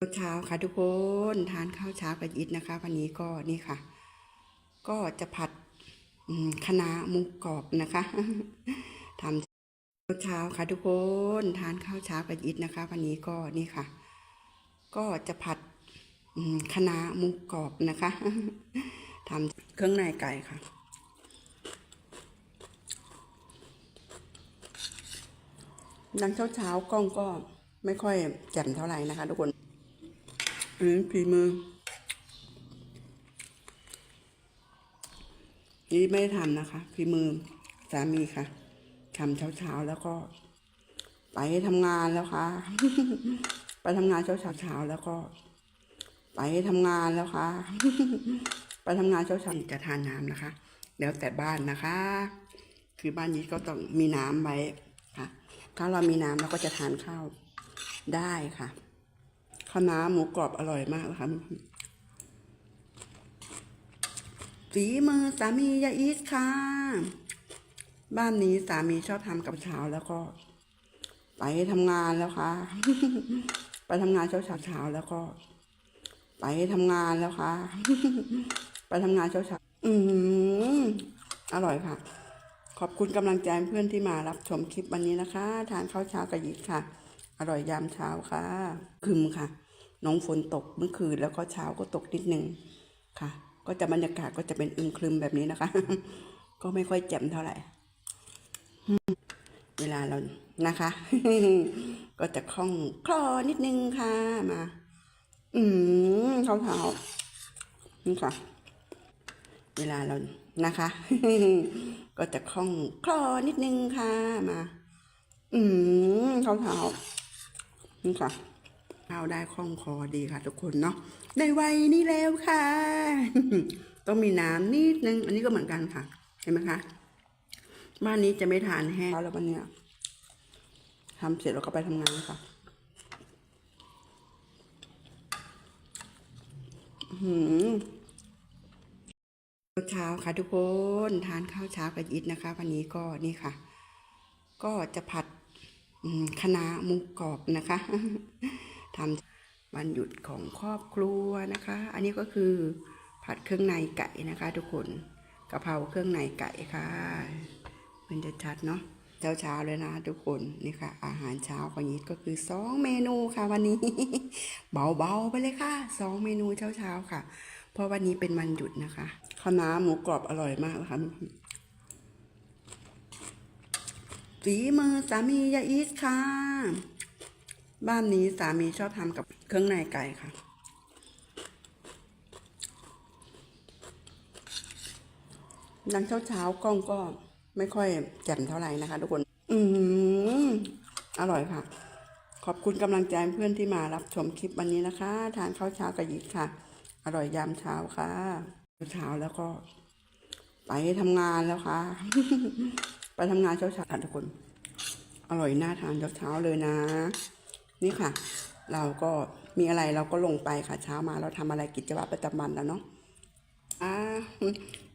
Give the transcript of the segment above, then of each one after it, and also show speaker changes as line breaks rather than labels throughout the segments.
เช้าค่ะทุกคนทานข้าวเช้ากับยิดนะคะ วันนี้ก็นี่ค่ะ ก็จะผัดอืมคะน้าหมุกกรอบนะคะทำเช้าค่ะทุกคนทานข้าวเช้ากับยิดนะคะ วันนี้ก็นี่ค่ะ ก็จะผัดอืมคะน้าหมุกกรอบนะคะทำเครื่องในไก่ค่ะดังเช้าเช้าๆกล้องก็ไม่ค่อยแจ่มเท่าไหร่นะคะทุกคน อืมฝีมือ นี่ไม่ได้ทำนะคะฝีมือสามีค่ะทำเช้าๆแล้วก็ ไปทำงานแล้วค่ะ ไปทำงานเช้าเช้าเช้าๆแล้วก็ ไปทำงานแล้วค่ะ ไปทำงานเช้าๆจะทานน้ำนะคะ แล้วแต่บ้านนะคะ คือบ้านนี้ก็ต้องมีน้ำไว้ค่ะ ถ้าเรามีน้ำเราก็จะทานข้าวได้ค่ะ ข้าวหน้าหมูกรอบอร่อยมากนะคะฝีมือสามียาอีสค่ะ บ้านนี้สามีชอบทำกับเช้าแล้วก็ ไปทำงานแล้วค่ะ ไปทำงานเช้าเช้าเช้าแล้วก็ ไปทำงานแล้วค่ะ ไปทำงานเช้าเช้าอืมอร่อยค่ะ ขอบคุณกำลังใจเพื่อนที่มารับชมคลิปวันนี้นะคะ ทานข้าวเช้ากับยิดค่ะ อร่อยยามเช้าค่ะคึมค่ะ น้องฝนตกเมื่อคืนแล้วก็เช้าก็ตกนิดนึงค่ะ ก็จะบรรยากาศก็จะเป็นอึมครึมแบบนี้นะคะ ก็ไม่ค่อยแจ่มเท่าไหร่ เวลาเรานะคะ ก็จะคล่องคลอนิดนึงค่ะมา อืมเท้าเท้าๆนี่ค่ะ เวลาเรานะคะ ก็จะคล่องคลอนิดนึงค่ะมา อืมเท้าเท้าๆ นี่ค่ะข้าวได้คล่องคอดีค่ะ ทุกคนเนาะในวัยนี้แล้วค่ะ ต้องมีน้ำนิดนึง อันนี้ก็เหมือนกันค่ะ เห็นไหมคะบ้านนี้จะไม่ทานแห้งแล้ววันเนี้ยทำเสร็จแล้วก็ไปทำงานค่ะหืมเช้าค่ะทุกคน ทานข้าวเช้ากับยิดนะคะ วันนี้ก็นี่ค่ะ ก็จะผัด อืมคะหมุกกรอบนะคะทำวันหยุดของครอบครัวนะคะ อันนี้ก็คือผัดเครื่องในไก่นะคะ ทุกคนกะเพราเครื่องในไก่ค่ะเป็นจะชัดเนาะเช้าเช้าๆเลยนะทุกคนนี่ค่ะ อาหารเช้าของยิดก็คือสองเมนูค่ะ วันนี้ เบาๆไปเลยค่ะสองเมนูเช้าๆค่ะ เพราะวันนี้เป็นวันหยุดนะคะข้าวน้าหมูกรอบอร่อยมากนะคะ ฝีมือสามียาอีสค่ะ บ้านนี้สามีชอบทำกับเครื่องในไก่ค่ะ ดังเช้าเช้าๆกล้องก็ไม่ค่อยแจ่มเท่าไหร่นะคะทุกคน อืมอร่อยค่ะ ขอบคุณกำลังใจเพื่อนที่มารับชมคลิปวันนี้นะคะ ทานข้าวเช้ากับยิดค่ะ อร่อยยามเช้าค่ะ เช้าแล้วก็ ไปทำงานแล้วค่ะ ไปทำงานเช้าเช้าค่ะทุกคน อร่อยน่าทานเช้าเช้าๆเลยนะ นี่ค่ะ เราก็มีอะไรเราก็ลงไปค่ะ เช้ามาเราทำอะไรกิจวัตรประจำวันแล้วเนาะอ่า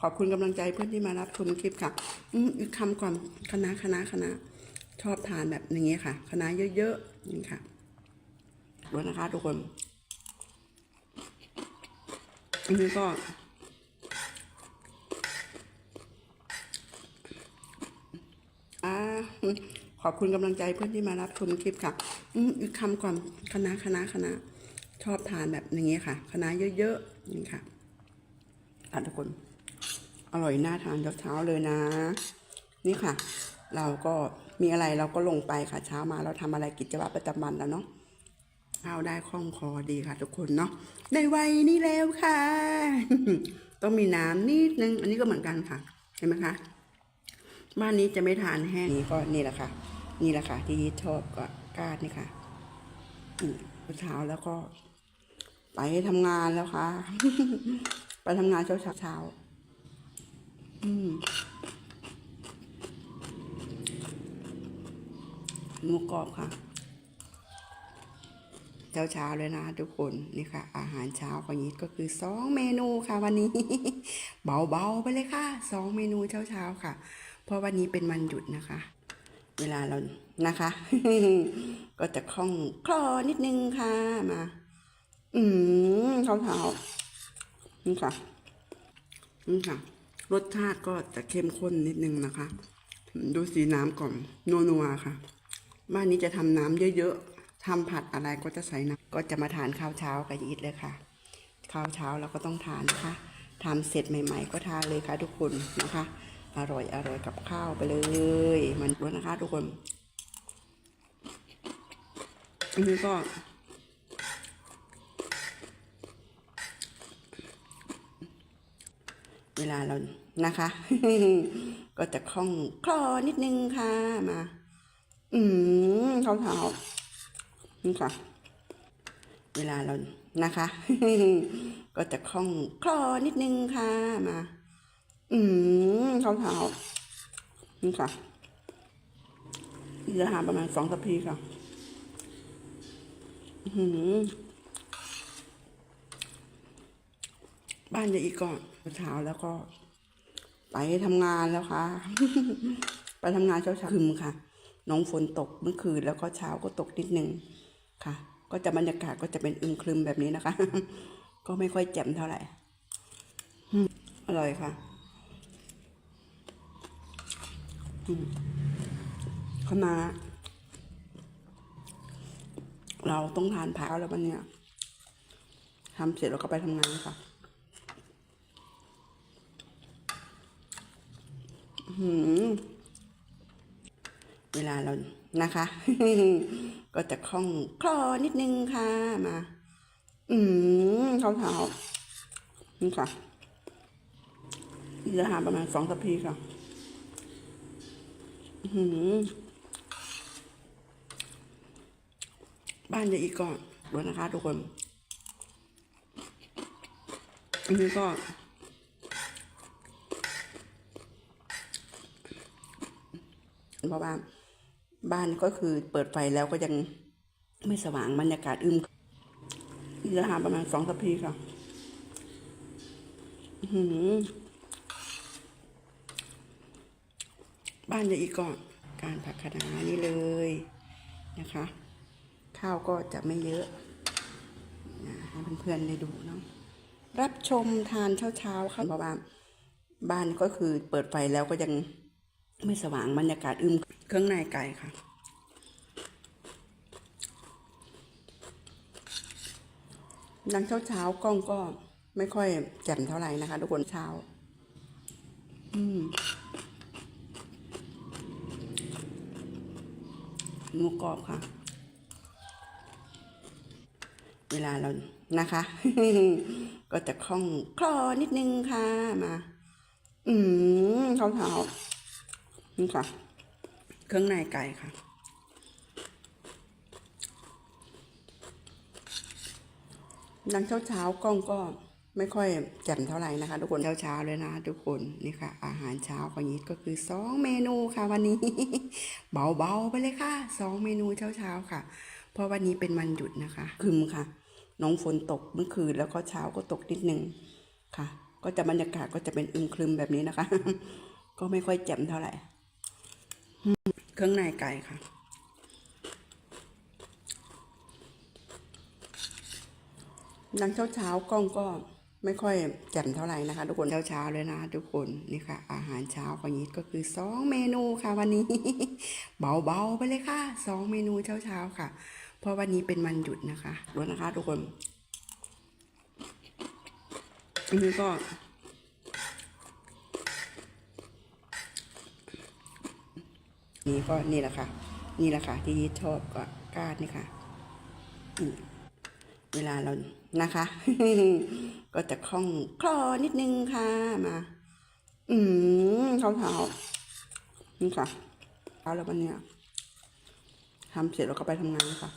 ขอบคุณกำลังใจเพื่อนที่มารับชมคลิปค่ะอืมอีกคำก่อนคณะคณะคณะชอบทานแบบอย่างเงี้ยค่ะคณะเยอะๆนี่ค่ะดูนะคะทุกคนอันนี้ก็ อ่าขอบคุณกำลังใจเพื่อนที่มารับชมคลิปค่ะ อืมอีกคำก่อนคณะคณะคณะชอบทานแบบอย่างเงี้ยค่ะคณะเยอะๆนี่ค่ะค่ะทุกคน อร่อยน่าทานเช้าๆเลยนะ นี่ค่ะ เราก็มีอะไรเราก็ลงไปค่ะเช้ามาเราทำอะไรกิจวัตรประจำวันแล้วเนาะข้าได้คล่องคอดีค่ะ ทุกคนเนาะในวัยนี้แล้วค่ะ ต้องมีน้ำนิดนึง อันนี้ก็เหมือนกันค่ะ เห็นไหมคะ บ้านนี้จะไม่ทานแห้งนี่ก็นี่แหละค่ะ นี่แหละค่ะ ที่ชอบก็ก้านนี่ค่ะอืมเช้าแล้วก็ ไปทำงานแล้วค่ะ ไปทำงานเช้าเช้าๆอืมหมูกรอบค่ะ เช้าเช้าเลยนะทุกคนนี่ค่ะ อาหารเช้าของยิดก็คือสองเมนูค่ะ วันนี้ เบาๆไปเลยค่ะสองเมนูเช้าเช้าค่ะ เพราะวันนี้เป็นวันหยุดนะคะ เวลาเรานะคะ ก็จะคล่องคลอนิดนึงค่ะมา อืมข้าวเท้านี่ค่ะนี่ค่ะ รสชาติก็จะเข้มข้นนิดนึงนะคะ ดูสีน้ำก่อนนัวๆค่ะ บ้านนี้จะทำน้ำเยอะๆทำผัดอะไรก็จะใส่น้ำก็จะมาทานข้าวเช้ากับยีดเลยค่ะ ข้าวเช้าเราก็ต้องทานนะคะทำเสร็จใหม่ ๆ ก็ทานเลยค่ะทุกคนนะคะ อร่อยอร่อยกับข้าวไปเลย มันด้วยนะคะทุกคนอันนี้ก็เวลาเรานะคะ ก็จะคล่องคลอนิดนึงค่ะมา อืมข้าวเท้านี่ค่ะ เวลาเรานะคะ ก็จะคล่องคลอนิดนึงค่ะมา อืม ข้าวเท้านี่ค่ะจะหาประมาณสองสัปพีค่ะหือบ้านยายอีกก่อนเช้าแล้วก็ ไปทำงานแล้วค่ะ ไปทำงานเช้าเช้าคืมค่ะน้องฝนตกเมื่อคืนแล้วก็เช้าก็ตกนิดนึงค่ะ ก็จะบรรยากาศก็จะเป็นอึมครึมแบบนี้นะคะ ก็ไม่ค่อยแจ่มเท่าไหร่อร่อยค่ะอืม คณะเราต้องทานผักแล้ววันเนี้ยทำเสร็จแล้วก็ไปทำงานค่ะหืมเวลาเรานะคะ ก็จะคล่องคลอนิดนึงค่ะมา อืมข้าวเท้านี่ค่ะจะหาประมาณสองสัปพีค่ะ บ้านยายอีกก่อนด้วยนะคะทุกคน อันนี้ก็เพราะว่าบ้านก็คือเปิดไฟแล้วก็ยังไม่สว่างบรรยากาศอึมจะหาประมาณสองสัปพีค่ะ อือหือ บ้านยายอีกก่อนการผักคะน้านี่เลยนะคะ ข้าวก็จะไม่เยอะนะให้เพื่อนๆได้ดูเนาะรับชมทานเช้าๆค่ะเพราะว่าบ้านก็คือเปิดไฟแล้วก็ยังไม่สว่างบรรยากาศอึมเครื่องในไก่ค่ะดังเช้าเช้าๆกล้องก็ไม่ค่อยแจ่มเท่าไหร่นะคะ ทุกคนเช้า อืม หมูกรอบค่ะ เวลาเรานะคะ ก็จะคล่องคลอนิดนึงค่ะมา อืมข้าวเท้านี่ค่ะ เครื่องในไก่ค่ะดังเช้าเช้าๆกล้องก็ ไม่ค่อยแจ่มเท่าไหร่นะคะ ทุกคนเช้าเช้าๆเลยนะทุกคนนี่ค่ะ อาหารเช้าของยีดก็คือสองเมนูค่ะวันนี้ เบาๆไปเลยค่ะสองเมนูเช้าเช้าๆค่ะ เพราะวันนี้เป็นวันหยุดนะคะคืมค่ะ น้องฝนตกเมื่อคืนแล้วก็เช้าก็ตกนิดนึงค่ะ ก็จะบรรยากาศก็จะเป็นอึมครึมแบบนี้นะคะ ก็ไม่ค่อยแจ่มเท่าไหร่เครื่องในไก่ค่ะดังเช้าเช้าๆกล้องก็ ไม่ค่อยแจ่มเท่าไหร่นะคะทุกคนเช้าๆเลยนะทุกคนนี่ค่ะ อาหารเช้าของยีดก็คือสองเมนูค่ะวันนี้ เบาๆไปเลยค่ะสองเมนูเช้าๆค่ะ เพราะวันนี้เป็นวันหยุดนะคะรู้นะคะ ทุกคนอันนี้ก็นี่ก็นี่แหละค่ะ นี่แหละค่ะ ที่ยีดชอบก็ก้านนี่ค่ะเวลาเรานะคะ ก็จะคล่องคลอนิดนึงค่ะมา อืมข้าวเท้านี่ค่ะเช้าแล้ววันนี้ทำเสร็จแล้วก็ไปทำงานค่ะ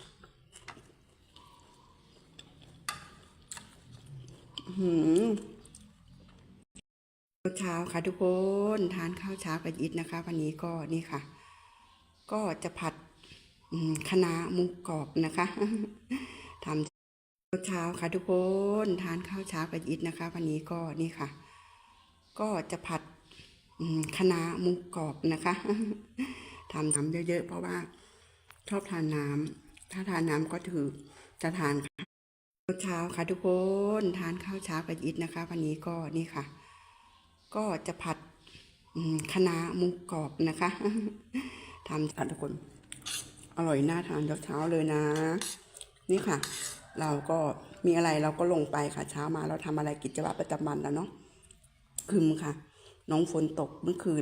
อื้อหือเช้าค่ะทุกคนทานข้าวเช้ากับยิดนะคะ วันนี้ก็นี่ค่ะ ก็จะผัดอืมคะน้าหมูกรอบนะคะ เช้าค่ะทุกคนทานข้าวเช้ากับยิดนะคะ วันนี้ก็นี่ค่ะ ก็จะผัดคะน้าหมูกรอบนะคะทำน้ำเยอะๆเพราะว่า ชอบทานน้ำถ้าทานน้ำก็ถือจะทานเช้าค่ะทุกคนทานข้าวเช้ากับยิดนะคะ วันนี้ก็นี่ค่ะ ก็จะผัดคะน้าหมุกรอบนะคะทำค่ะทุกคน อร่อยน่าทานเช้าเลยนะ นี่ค่ะ เราก็มีอะไรเราก็ลงไปค่ะเช้ามาเราทำอะไรกิจวัตรประจำวันแล้วเนาะคืมค่ะ น้องฝนตกเมื่อคืน